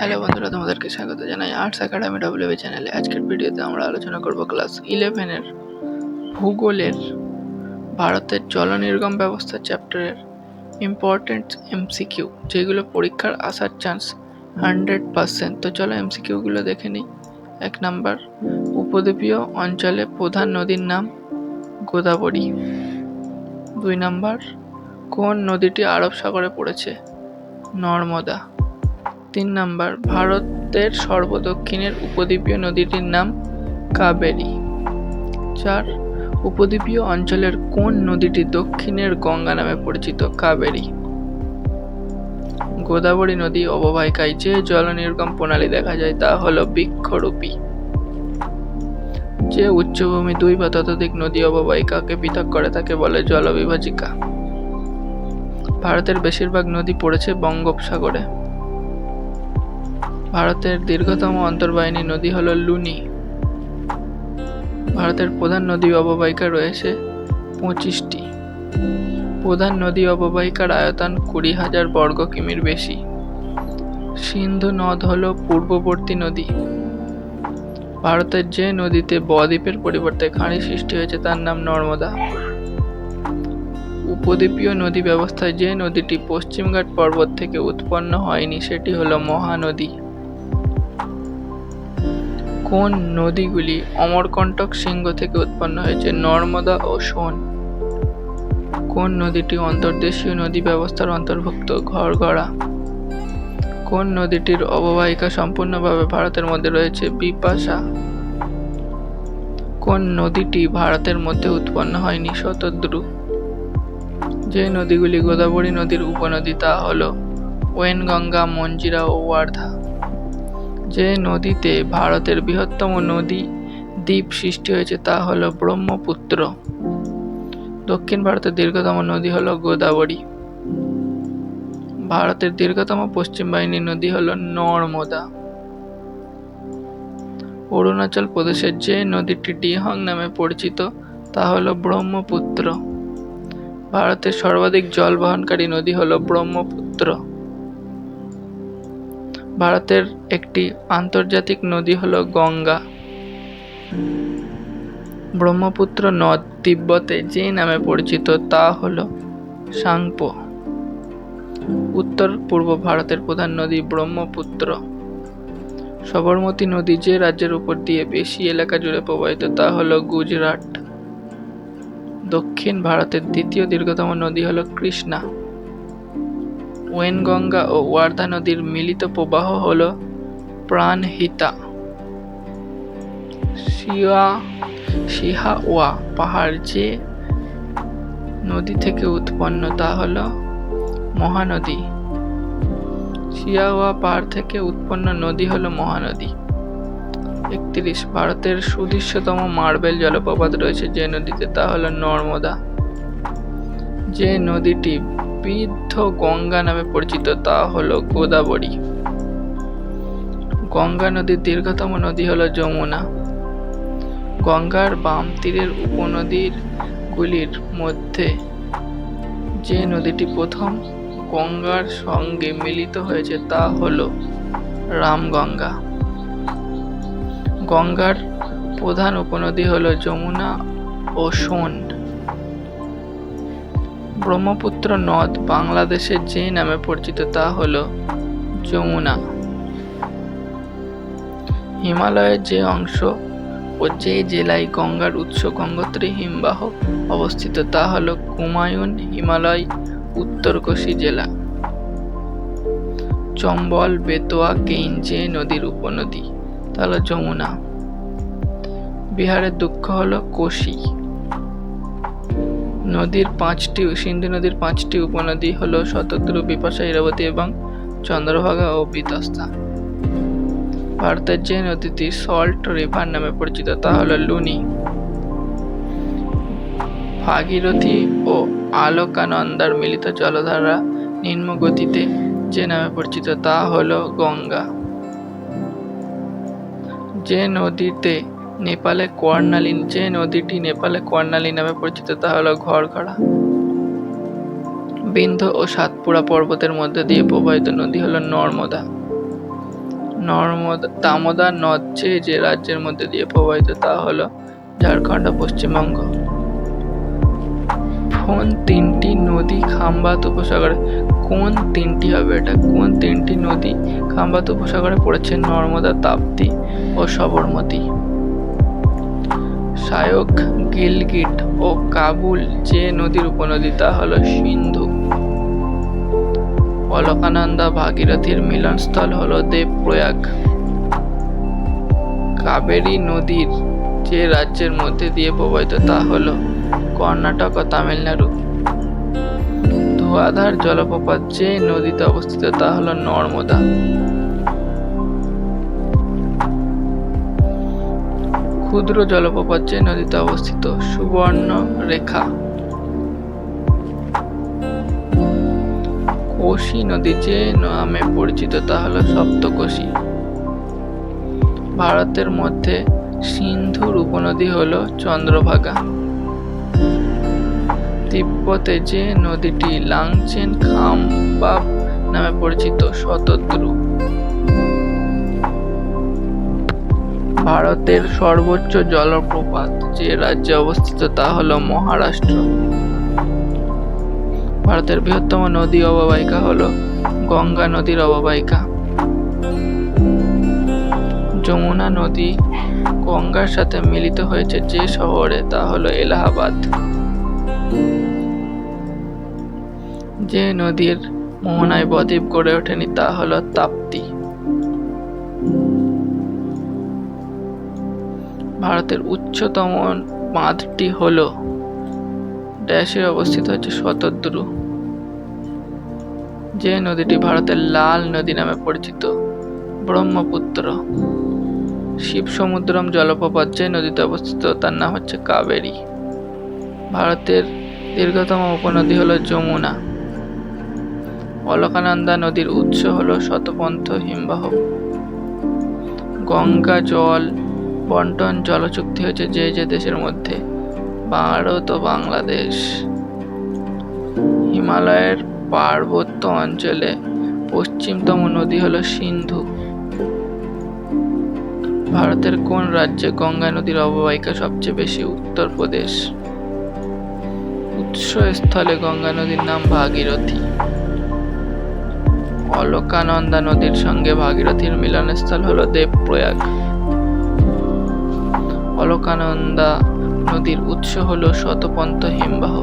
Hello বন্ধুরা, তোমাদেরকে স্বাগত জানাই আর্টস একাডেমি ডব্লিউবি চ্যানেলে আজকের ভিডিওতে আমরা আলোচনা করব ক্লাস ইলেভেনের ভূগোলের, ভারতের জল নির্গম ব্যবস্থা চ্যাপ্টারের ইম্পর্টেন্ট এমসিকিউ যেগুলো পরীক্ষার আসার চান্স হান্ড্রেড পার্সেন্ট তো চলো এমসিকিউগুলো দেখে নিই। এক নাম্বার উপদ্বীপীয় অঞ্চলে প্রধান নদীর নাম গোদাবরী। দুই নাম্বার কোন নদীটি আরব সাগরে পড়েছে? নর্মদা। তিন নাম্বার, ভারতের সর্বদক্ষিণের উপদ্বীপীয় নদীটির নাম কাবেরী। চার, উপদ্বীপীয় অঞ্চলের কোন নদীটি দক্ষিণের গঙ্গা নামে পরিচিত কাবেরী? গোদাবরী নদী, অববাহিকায় যে জল নির্গম প্রণালী দেখা যায় তা হল বৃক্ষরূপী। যে উচ্চভূমি দুই বা ততোধিক নদী অববাহিকাকে পৃথক করে তাকে বলে জলবিভাজিকা। ভারতের বেশিরভাগ নদী পড়েছে বঙ্গোপসাগরে। ভারতের দীর্ঘতম অন্তর্বাহিনী নদী হল লুনি। ভারতের প্রধান নদী অববাহিকা রয়েছে পঁচিশটি। প্রধান নদী অববাহিকার আয়তন কুড়ি হাজার বর্গ কিমির বেশি। সিন্ধু নদ হল পূর্ববর্তী নদী। ভারতের যে নদীতে বদ্বীপের পরিবর্তে খাঁড়ি সৃষ্টি হয়েছে তার নাম নর্মদা। উপদ্বীপীয় নদী ব্যবস্থায় যে নদীটি পশ্চিমঘাট পর্বত থেকে উৎপন্ন হয়নি, সেটি হলো মহানদী। কোন নদীগুলি অমরকণ্টক সিংহ থেকে উৎপন্ন হয়েছে? নর্মদা ও সোন। কোন নদীটি অন্তর্দেশীয় নদী ব্যবস্থার অন্তর্ভুক্ত? ঘরগড়া কোন নদীটির অববাহিকা সম্পূর্ণভাবে ভারতের মধ্যে রয়েছে? বিপাশা। কোন নদীটি ভারতের মধ্যে উৎপন্ন হয়নি? শতদ্রু। যে নদীগুলি গোদাবরী নদীর উপনদী তা হল ওয়েনগঙ্গা, মঞ্জিরা ও ওয়ার্ধা। যে নদীতে ভারতের বৃহত্তম নদী দ্বীপ সৃষ্টি হয়েছে তা হল ব্রহ্মপুত্র। দক্ষিণ ভারতের দীর্ঘতম নদী হল গোদাবরী। ভারতের দীর্ঘতম পশ্চিম বাহিনী নদী হল নর্মদা। অরুণাচল প্রদেশের যে নদীটি ডিহং নামে পরিচিত, তা হল ব্রহ্মপুত্র। ভারতের সর্বাধিক জল বহনকারী নদী হল ব্রহ্মপুত্র। ভারতের একটি আন্তর্জাতিক নদী হল গঙ্গা। ব্রহ্মপুত্র নদ তিব্বতে যে নামে পরিচিত তা হল সাংপো। উত্তর পূর্ব ভারতের প্রধান নদী ব্রহ্মপুত্র। সবরমতী নদী যে রাজ্যের উপর দিয়ে বেশি এলাকা জুড়ে প্রবাহিত তা হল গুজরাট। দক্ষিণ ভারতের দ্বিতীয় দীর্ঘতম নদী হল কৃষ্ণা। ওয়েনগঙ্গা ও ওয়ার্ধা নদীর মিলিত প্রবাহ হল প্রাণহিতা। শিয়া সিহাওয়া পাহাড় যে নদী থেকে উৎপন্ন, তা হল মহানদী। শিয়াওয়া পাহাড় থেকে উৎপন্ন নদী হল মহানদী। একত্রিশ, ভারতের সুদৃশ্যতম মার্বেল জলপ্রপাত রয়েছে যে নদীতে, তা হল নর্মদা। যে নদীটি বৃদ্ধ গঙ্গা নামে পরিচিত, তা হল গোদাবরী। গঙ্গা নদীর দীর্ঘতম নদী হল যমুনা। গঙ্গার বাম তীরের উপনদীর গুলির মধ্যে যে নদীটি প্রথম গঙ্গার সঙ্গে মিলিত হয়েছে, তা হল রামগঙ্গা। গঙ্গার প্রধান উপনদী হল যমুনা ও সোন। ব্রহ্মপুত্র নদ বাংলাদেশের যে নামে পরিচিত তা হল যমুনা। হিমালয়ের যে অংশ ও যে জেলায় গঙ্গার উৎস গঙ্গোত্রী হিমবাহ অবস্থিত তা হল কুমায়ুন হিমালয় উত্তরকোশী জেলা। চম্বল, বেতোয়া, কেইন যে নদীর উপনদী, তা হল যমুনা। বিহারের দুঃখ হল কোশি। নদীর পাঁচটি, সিন্ধু নদীর পাঁচটি উপনদী হল শতদ্রু বিপাশা, ইরাবতী এবং চন্দ্রভাগা ও বিতস্তা। ভারতের যে নদীটি সল্ট রিভার নামে পরিচিত, তা হল লুনি। ভাগীরথী ও আলোকানন্দার মিলিত জলধারা নিম্ন গতিতে যে নামে পরিচিত, তা হল গঙ্গা। যে নদীতে নেপালে কর্ণালী যে নদীটি নেপালে কর্ণালী নামে পরিচিত, তা হল ঘরঘরা বিন্ধ ও সাতপুরা পর্বতের মধ্যে দিয়ে প্রবাহিত নদী হল নর্মদা। নর্মদা দামোদর নদ যে রাজ্যের মধ্যে দিয়ে প্রবাহিত, তা হলো ঝাড়খণ্ড, পশ্চিমবঙ্গ। কোন তিনটি নদী খাম্বাত উপসাগরে, কোন তিনটি হবে এটা? কোন তিনটি নদী খাম্বাত উপসাগরে পড়েছে নর্মদা, তাপ্তি ও সবরমতী? সায়ক গিলগিট ও কাবুল যে নদীর উপনদী তা হল সিন্ধু। অলকানন্দা ভাগীরথীর মিলনস্থল হল দেবপ্রয়াগ। কাবেরী নদীর যে রাজ্যের মধ্যে দিয়ে প্রবাহিত তা হল কর্ণাটক ও তামিলনাড়ু। ধোয়াধার জলপ্রপাত যে নদীতে অবস্থিত তা হল নর্মদা। ক্ষুদ্র জলপ্রপাত যে নদীতে অবস্থিত সুবর্ণ রেখা কোশি নদী যে নামে পরিচিত তা হলো সপ্তকোশী। ভারতের মধ্যে সিন্ধুর উপনদী হলো চন্দ্রভাগা। তিব্বতে যে নদীটি লাংচেন খামবাব নামে পরিচিত শতদ্রু ভারতের সর্বোচ্চ জলপ্রপাত যে রাজ্যে অবস্থিত তা হলো মহারাষ্ট্র। ভারতের বৃহত্তম নদী অববাহিকা হলো গঙ্গা নদীর অববাহিকা। যমুনা নদী গঙ্গার সাথে মিলিত হয়েছে যে শহরে তা হলো এলাহাবাদ। যে নদীর মোহনায় বদ্বীপ গড়ে ওঠেনি তা হলো তাপ্তি। ভারতের উচ্চতম বাঁধটি হলো ড্যাশে অবস্থিত হচ্ছে শতদ্রু। যে নদীটি ভারতের লাল নদী নামে পরিচিত, ব্রহ্মপুত্র। শিব সমুদ্রম জলপ্রপাত যে নদীতে অবস্থিত, তার নাম হচ্ছে কাবেরী। ভারতের দীর্ঘতম উপনদী হলো যমুনা। অলকানন্দা নদীর উৎস হলো শতপন্থ হিমবাহ। গঙ্গা জল বন্টন জলচুক্তি হয়েছে যে যে দেশের মধ্যে, ভারত ও বাংলাদেশ। হিমালয়ের পার্বত্য অঞ্চলে পশ্চিমতম নদী হলো সিন্ধু। ভারতের কোন রাজ্যে গঙ্গা নদীর অববাহিকা সবচেয়ে বেশি? উত্তরপ্রদেশ উৎসস্থলে গঙ্গা নদীর নাম ভাগীরথী। অলকানন্দা নদীর সঙ্গে ভাগীরথীর মিলনস্থল হলো দেবপ্রয়াগ। অলকানন্দা নদীর উৎস হল শতপন্ত হিমবাহ।